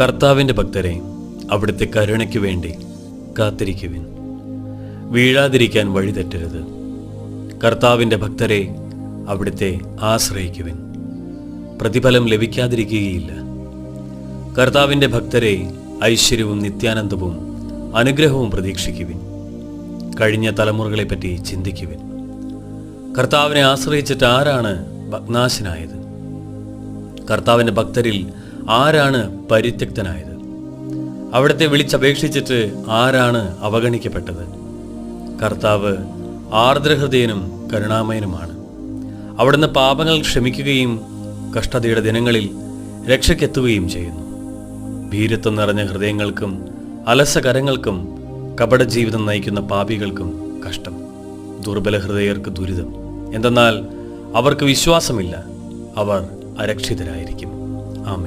കർത്താവിന്റെ ഭക്തരെ അവിടുത്തെ കരുണയ്ക്ക് വേണ്ടി കാത്തിരിക്കുവിൻ. വീഴാതിരിക്കാൻ വഴിതെറ്റരുത് കർത്താവിന്റെ ഭക്തരെ അവിടുത്തെ ആശ്രയിക്കുവിൻ. പ്രതിഫലം ലഭിക്കാതിരിക്കുകയില്ല. കർത്താവിന്റെ ഭക്തരെ ഐശ്വര്യവും നിത്യാനന്ദവും അനുഗ്രഹവും പ്രതീക്ഷിക്കുവിൻ. കഴിഞ്ഞ തലമുറകളെപ്പറ്റി ചിന്തിക്കുവിൻ. കർത്താവിനെ ആശ്രയിച്ചിട്ട് ആരാണ് ഭഗ്നാശനായത്? കർത്താവിന്റെ ഭക്തരിൽ ആരാണ് പരിത്യക്തനായത്? അവിടുത്തെ വിളിച്ചപേക്ഷിച്ചിട്ട് ആരാണ് അവഗണിക്കപ്പെട്ടത്? കർത്താവ് ആർദ്രഹൃദയനും കരുണാമയനുമാണ്. അവിടുന്ന് പാപങ്ങൾ ക്ഷമിക്കുകയും കഷ്ടതയുടെ ദിനങ്ങളിൽ രക്ഷയ്ക്കെത്തുകയും ചെയ്യുന്നു. ഭീരത്വം നിറഞ്ഞ ഹൃദയങ്ങൾക്കും അലസകരങ്ങൾക്കും കപട ജീവിതം നയിക്കുന്ന പാപികൾക്കും കഷ്ടം. ദുർബല ഹൃദയർക്ക് ദുരിതം. എന്തെന്നാൽ അവർക്ക് വിശ്വാസമില്ല. അവർ അരക്ഷിതരായിരിക്കും. ആമേ